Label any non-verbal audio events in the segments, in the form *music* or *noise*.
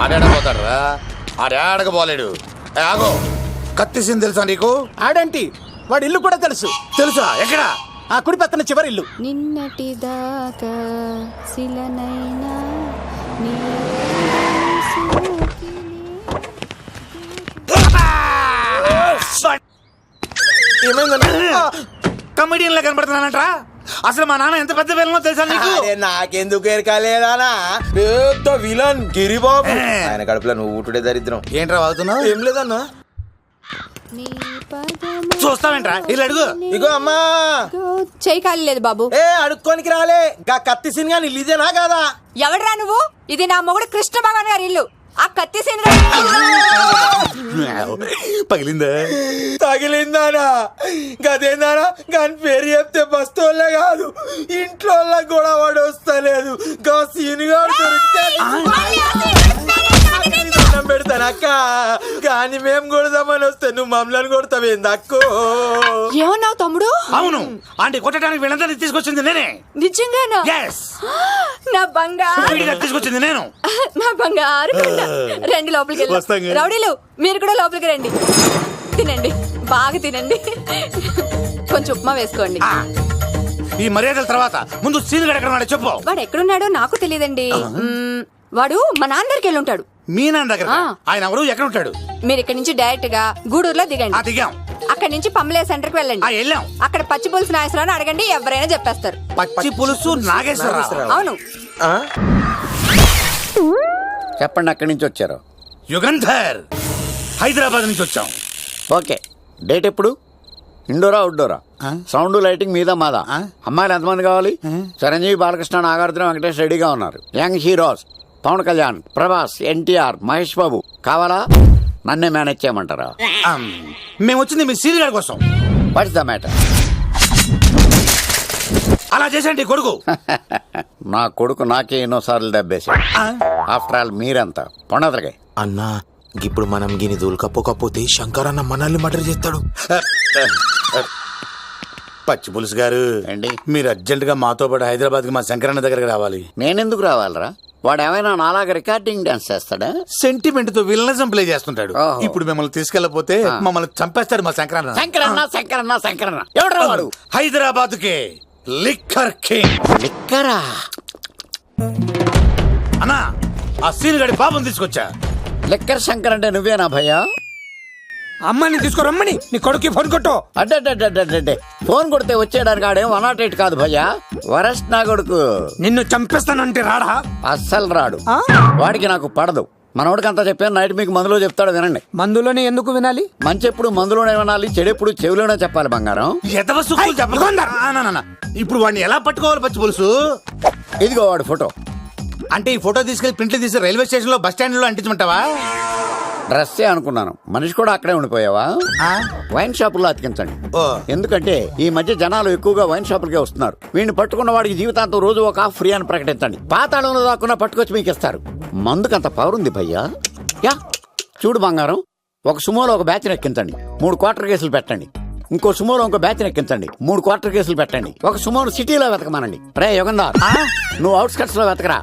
ఆడాడపోతాడు రా ఆడాడక పోలేడు. ఏ, ఆగో. కత్తిసింది తెలుసా నీకు? ఆడంటి? వాడి ఇల్లు కూడా తెలుసు. తెలుసా? ఎక్కడ? ఆ కుడి పక్కన చివరి ఇల్లు. నిన్నటి దాకా శిలనైనా నీ సోకిలే. కమెడియన్ లా కనబడుతున్నానంట్రా అసలు మా నాన్న ఎంత పెద్ద విలనో తెలుసా నీకు? అరే నాకెందుకు ఎరకాలేదానా పెద్ద విలన్ గిరిబాబు. ఆయన కడుపులో నువ్వు ఊటుడే దరిద్రం. ఏంట్రా వాగుతున్నావు? ఏం లేదన్నా? చూస్తావేంట్రా? ఇల్లు అడుగు. ఇగో అమ్మా. చేయి ఖాళీ లేదు బాబు. ఏ అడుక్కోనికి రాలే. గా కత్తి సినిమా నీళ్ళు ఇదేనా కాదా? ఎవడ్రా నువ్వు? ఇది నా మొగుడు కృష్ణ భగవాన్ గారి ఇల్లు. ఆ కత్తి పగిలిందా. తగిలిందానా? గదేందానా? గాని పేరు చెప్తే బస్తోళ్ళే కాదు. ఇంట్లో కూడా వాడు వస్తలేదు. గా సీనుగాడు దొరికితే దండం పెడతాను అక్క కానీ మేము కొడదామని వస్తే నువ్వు మమ్మల్ని కొడతావేంది అక్కో ఏమన్నావు తమ్ముడు? అవును. ఆంటీ కొట్టడానికి వీళ్ళందరినీ తీసుకొచ్చింది నేనే. నిజంగానా? *gasps* నా బంగారు. వీడిగా తీసుకొచ్చింది నేను. నా బంగారు కొండ. రండి లోపలికి వస్తాం వెళ్దాం. రౌడీలు మీరు కూడా లోపలికి రండి. తినండి. బాగా తినండి. కొంచెం ఉప్మా వేసుకోండి. ఆ, ఈ మర్యాదల తర్వాత ముందు సీన్ ఎక్కడ ఉన్నాడో చెప్పు. వాడు ఎక్కడున్నాడో నాకు తెలియదండి. వాడు మా నాన్నగారికి వెళ్ళి ఉంటాడు. మీ నాన్న దగ్గర. ఆయన ఎవరు? ఎక్కడ ఉంటాడు? మీరు ఇక్కడ నుంచి డైరెక్ట్గా గూడూరులో ఆ దిగండి దిగాం. అక్కడ నుంచి పమ్మలే సెంటర్కి ఆ వెళ్ళండి వెళ్ళాం. అక్కడ పచ్చి పులుసు నాయసరావు అడగండి ఎవరైనా చెప్పేస్తారు. పచ్చి పులుసు నాగేశ్వరరావు. అవును. ఆ? చెప్పండి అక్కడి నుంచి వచ్చారు. యుగంధర్! హైదరాబాద్ నుంచి వచ్చాం. ఓకే. డేట్ ఎప్పుడు? ఇండోరా అవుట్డోరా? సౌండ్ లైటింగ్ మీద మాదా? అమ్మాయిలు ఎంతమంది కావాలి? చిరంజీవి బాలకృష్ణ నాగార్జున వెంకటేష్ రెడీగా ఉన్నారు. Young heroes. పవన్ కళ్యాణ్ ప్రభాస్ ఎన్టీఆర్ మహేష్ బాబు కావాలా? నన్నే మేనేజ్ చేయమంటారా? మేము వచ్చింది మీ సీన్ గడ కోసం. వాట్స్ ద మ్యాటర్ అలా చేసేయండి కొడుకు. *laughs* నా కొడుకు నాకే ఎన్నోసార్లు దెబ్బేసి ఆఫ్టర్ ఆల్ మీరంతా? పొండదలకే అన్నా ఇప్పుడు మనం గిని దూల్కపోకపోతే శంకర్ అన్న మనల్ని మర్డర్ చేస్తాడు. *laughs* పచ్చి పులుసు గారు ఏంటి? మీరు అర్జెంట్గా మాతో పాటు హైదరాబాద్కి మా శంకరన్న దగ్గరకు రావాలి. నేనెందుకు రావాలరా? వాడు ఏమైనా నాలాగా రికార్డింగ్ డాన్స్ చేస్తాడా? సెంటిమెంట్తో విలనిజం ప్లే చేస్తుంటాడు. ఓహో. ఇప్పుడు మిమ్మల్ని తీసుకెళ్ళపోతే. మమ్మల్ని చంపేస్తాడు మా శంకరన్న. శంకరన్న శంకరన్న శంకరన్న. ఎవడ్రా వాడు? హైదరాబాద్ కే లిక్కర్ కింగ్. లిక్కరా? అన్నా ఆ సీన్ గడి పాపం తీసుకొచ్చా? లిక్కర్ శంకర్ అంటే నువ్వేనా భయ్యా? అమ్మని తీసుకురమ్మని నీ కొడుకు ఫోన్ కొట్టు. అడ్డే ఫోన్ కొడితే వచ్చేయడానికి ఆడేం వన్ నాట్ ఎయిట్ కాదు భయ్యా. వరస్ట్ నా కొడుకు. నిన్ను చంపేస్తానంటే రాడా? అస్సలు రాడు. ఆ? వాడికి నాకు పడదు. మనోడికి అంతా చెప్పాను నైట్ మీకు మందులో చెప్తాడు వినండి. మందులోనే ఎందుకు వినాలి? మంచి ఎప్పుడు మందులోనే వినాలి చెడు ఎప్పుడు చెవిలోనే చెప్పాలి బంగారం. ఇప్పుడు వాడిని ఎలా పట్టుకోవాలి పచ్చి పులుసు? ఇదిగో వాడు ఫోటో. అంటే ఈ ఫోటో తీసుకెళ్ళి ప్రింట్లు తీసి రైల్వే స్టేషన్లో బస్ స్టాండ్లో అంటించమంటావా? డ్రెస్సే అనుకున్నాను. మనిషి కూడా అక్కడే ఉండిపోయావా? వైన్ షాపుల్లో అతికించండి. ఎందుకంటే ఈ మధ్య జనాలు ఎక్కువగా వైన్ షాపులకే వస్తున్నారు. వీడిని పట్టుకున్న వాడికి జీవితాంతం రోజు ఒక ఆఫ్ ఫ్రీ అని ప్రకటించండి. పాతాళంలో దాక్కున్నా పట్టుకొచ్చి మీకు ఇస్తారు. మందుకంత పవర్ ఉంది భయ్యా. యా చూడు బంగారం. ఒక సుమోలో ఒక బ్యాచ్ ఎక్కించండి. మూడు క్వార్టర్ కేసులు పెట్టండి. ఇంకో సుమోలో ఇంకో బ్యాచ్ ఎక్కించండి. మూడు క్వార్టర్ కేసులు పెట్టండి. ఒక సుమోను సిటీలో వెతకమానండి. రే యుగంధర్ నువ్వు అవుట్స్కట్స్లో వెతకరా.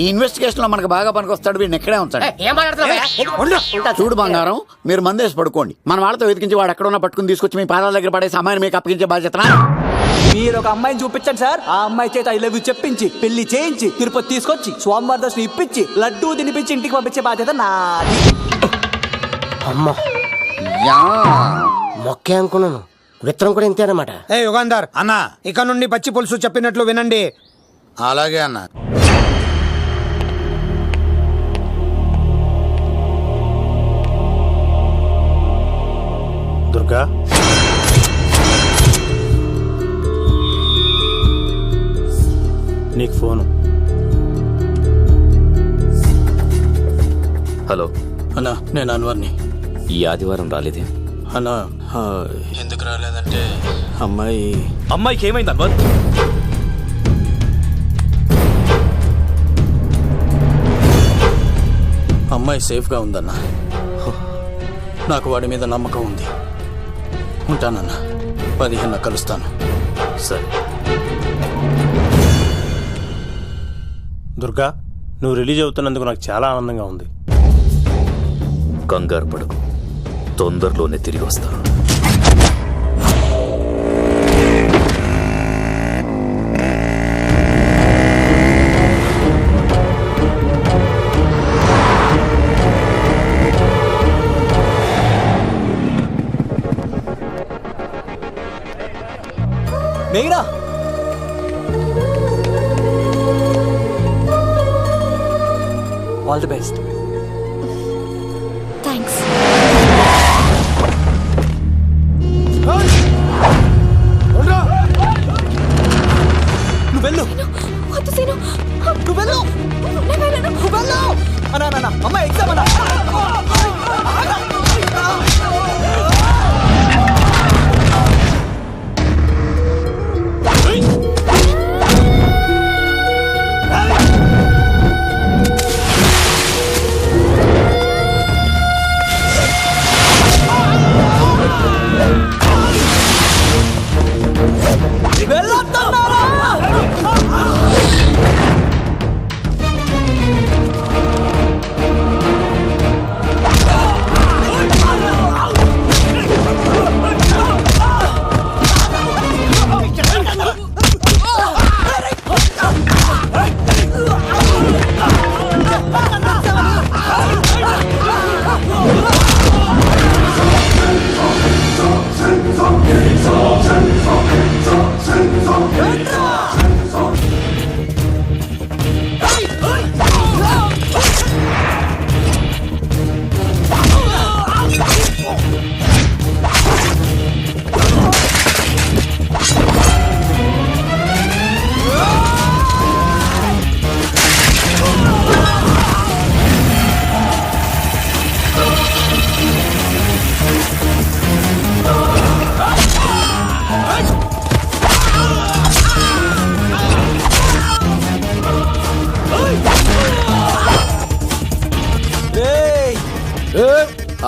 ఈ ఇన్వెస్టిగేషన్లో మనకు బాగా పనికొస్తాడు వీడిని ఎక్కడే ఉంచండి. ఏం మాట్లాడుతున్నావు చూడు బంగారం మీరు మందేసి పడుకోండి. మన వాళ్ళతో వెతికించి వాడు ఎక్కడ ఉన్నా పట్టుకుని తీసుకొచ్చి మీ పాదాల దగ్గర పడేసి అమ్మాయిని మీకు అప్పగించే బాధ్యత మీరు ఒక అమ్మాయిని చూపించండి సార్. ఆ అమ్మాయి చేత ఐ లవ్ యూ చెప్పించి పెళ్ళి చేయించి తిరుపతి తీసుకొచ్చి స్వామివారి దర్శనం ఇప్పించి లడ్డూ తినిపించి ఇంటికి పంపించే బాధ్యత నాది. అమ్మ. మొక్కే అనుకున్నాను. విత్తనం కూడా ఇంతే అనమాట ఏ యుగాంధర్ అన్నా ఇక నుండి పచ్చి పులుసు చెప్పినట్లు వినండి. అలాగే అన్నా. దుర్గా నీకు ఫోను. హలో. అన్నా నేను అన్వర్ని. ఈ ఆదివారం రాలేదే? అన్న ఆ, ఎందుకు రాలేదంటే? అమ్మాయి అమ్మాయికి ఏమైంది అన్వర్? అమ్మాయి సేఫ్గా ఉందన్న. నాకు వాడి మీద నమ్మకం ఉంది. ఉంటానన్న పదిహేను కలుస్తాను. సరే. దుర్గా నువ్వు రిలీజ్ అవుతున్నందుకు నాకు చాలా ఆనందంగా ఉంది. కంగారు పడకు. తొందరలోనే తిరిగి వస్తాను. మేఘనా ఆల్ ది బెస్ట్ థ్యాంక్స్ నువ్వు వెళ్ళు. నువ్వు వెళ్ళు. నువ్వు వెళ్ళు. అన్నా అన్నా, అమ్మాయి ఎగ్జామ్ అన్నా.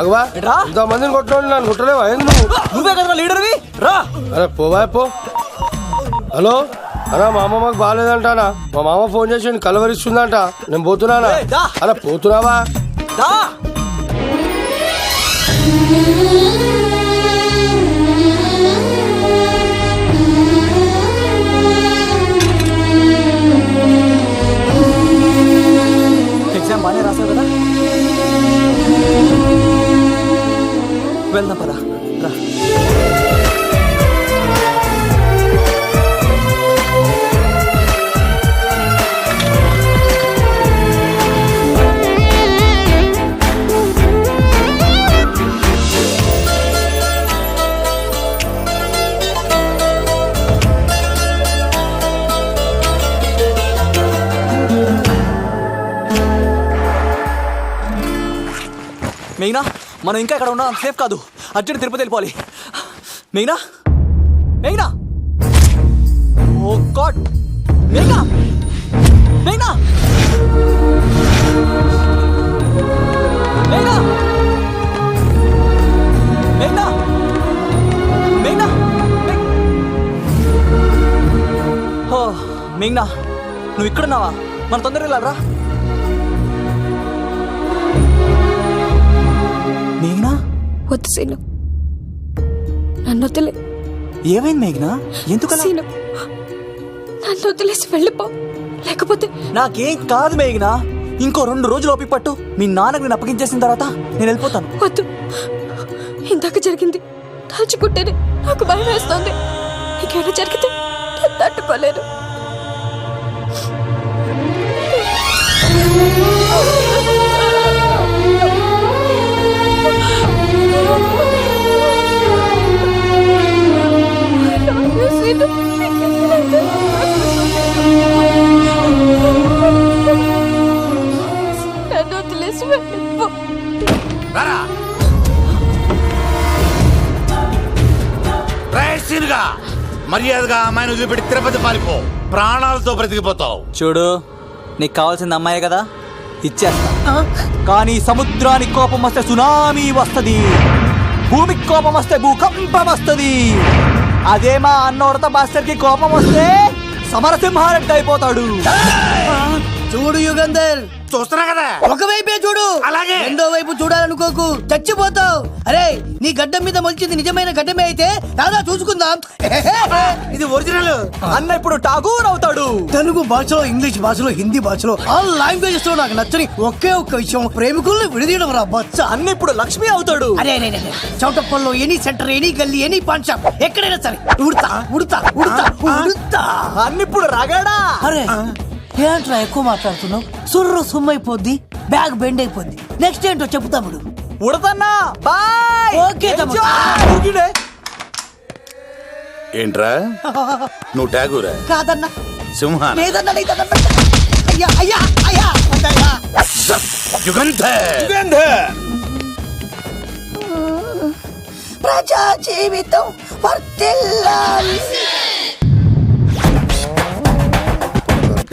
ఆగవా? రా. ఇంతమందిని కొట్టినోడు నన్ను కొట్టలేవా? ఏంది నువ్వు? నువ్వే కదా లీడర్వి? రా. అరే పోవా పో. హలో? అన్నా మా అమ్మ మాకు బాగాలేదంటానా? మా మామ ఫోన్ చేసి కలవరిస్తుందంట. నేను పోతున్నానా? ఏయ్, దా. అరే పోతున్నావా? దా. ఎగ్జామ్ బాగానే రాసావు కదా? వెళ్దాం పదా రా. మేఘనా మనం ఇంకా ఇక్కడ ఉండడం సేఫ్ కాదు. అర్జెంట్ తిరుపతి వెళ్ళిపోవాలి. మేఘనా మేఘనా ఓ గాడ్. మేఘనా మేఘనా మేఘనా మేఘనా మేఘనా ఓ మేఘనా నువ్వు ఇక్కడున్నావా మన తొందరగా వెళ్ళాలరా. వద్దు సీను. నన్ను వదిలే. ఏమైంది మేఘనా? ఎందుకలా? సీను నన్ను వదిలేసి వెళ్ళిపో. లేకపోతే నాకేం కాదు మేఘనా. ఇంకో రెండు రోజులు ఓపిక పట్టు మీ నాన్నకు నేను అప్పగించేసిన తర్వాత నేను వెళ్ళిపోతాను. వద్దు. ఇందాక జరిగింది. తలుచుకుంటేనే నాకు భయం వేస్తుంది. ఇంకేమైనా జరిగితే నేను తట్టుకోలేను. నన్ను వదిలేసి వెళ్ళిపో మర్యాదగా అమ్మాయిని వదిలిపెట్టి తిరుపతి పారిపో. ప్రాణాలతో బ్రతికిపోతావు. చూడు నీకు కావాల్సింది అమ్మాయే కదా? ఇచ్చేస్తా. కానీ సముద్రానికి కోపం వస్తే సునామీ వస్తది. భూమికి కోపం వస్తే భూకంపం వస్తది. అదే మా అన్నోడత మాస్టర్కి కోపం వస్తే సమరసింహారెడ్డి అయిపోతాడు. చూడు యుగంధర్. చూస్తున్నా కదా? ఒకవైపే చూడు. అలాగే. రెండో వైపు చూడాలనుకోకు. చచ్చిపోతావు. అరే నీ గడ్డం మీద మొలిచింది నిజమైన గడ్డమే అయితే రాదా చూసుకుందాం. ఇది ఒరిజినల్ అన్న ఇప్పుడు ఠాగూర్ అవుతాడు. తెలుగు భాషలో ఇంగ్లీష్ భాషలో హిందీ భాషలో ఆల్ లాంగ్వేజెస్లో నాకు నచ్చని ఒకే ఒక్క విషయం. ప్రేమికుల్ని విడదీయడం రా బచ్చ. అన్న ఇప్పుడు లక్ష్మి అవుతాడు. అరే అరే చౌటప్పల్లో ఎనీ సెంటర్ ఎనీ గల్లీ ఎనీ పాన్ షాప్ ఎక్కడైనా సరే. ఉడతా ఉడతా ఉడతా ఉడతా. అన్న ఇప్పుడు రగడా? అరే ఏంట్రా ఎక్కువ మాట్లాడుతున్నావు? సుర్రు సుమ్మైపోద్ది బ్యాగ్ బెండ్ అయిపోద్ది నెక్స్ట్ ఏంటో చెప్పు తమ్ముడు. ఉడతన్నా బాయ్! ఓకే తమ్ముడు. ఏంట్రా? నువ్వు ఠాగూరా కాదన్నా. సింహాన? లేదన్నా లేదన్నా అయ్యా అయ్యా అయ్యా. వద్దయ్యా. యుగంధర్! ప్రజా జీవితం వర్తిల్లాలి.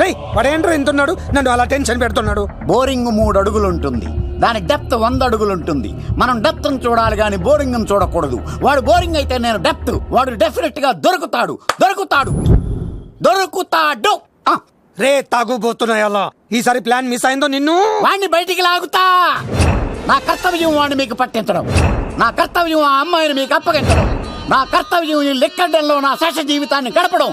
రేయ్ వాడేంట్రా ఎంతున్నాడు నన్ను అలా టెన్షన్ పెడుతున్నాడు. బోరింగ్ మూడు అడుగులు ఉంటుంది దాని డెప్త్ వంద అడుగులు ఉంటుంది మనం డెప్త్ చూడాలి కానీ బోరింగ్ చూడకూడదు. వాడు బోరింగ్ అయితే నేను డెప్త్. వాడు డెఫినెట్గా దొరుకుతాడు. దొరుకుతాడు. దొరుకుతాడు రే తాగుబోతున్నాయి అలా ఈసారి ప్లాన్ మిస్ అయిందో నిన్ను? వాణ్ణి బయటికి లాగుతా. నా కర్తవ్యం వాడిని మీకు పట్టించడం. నా కర్తవ్యం ఆ అమ్మాయిని మీకు అప్పగించడం. నా కర్తవ్యం ఈ లెక్కడ్డల్లో నా శేష జీవితాన్ని గడపడం.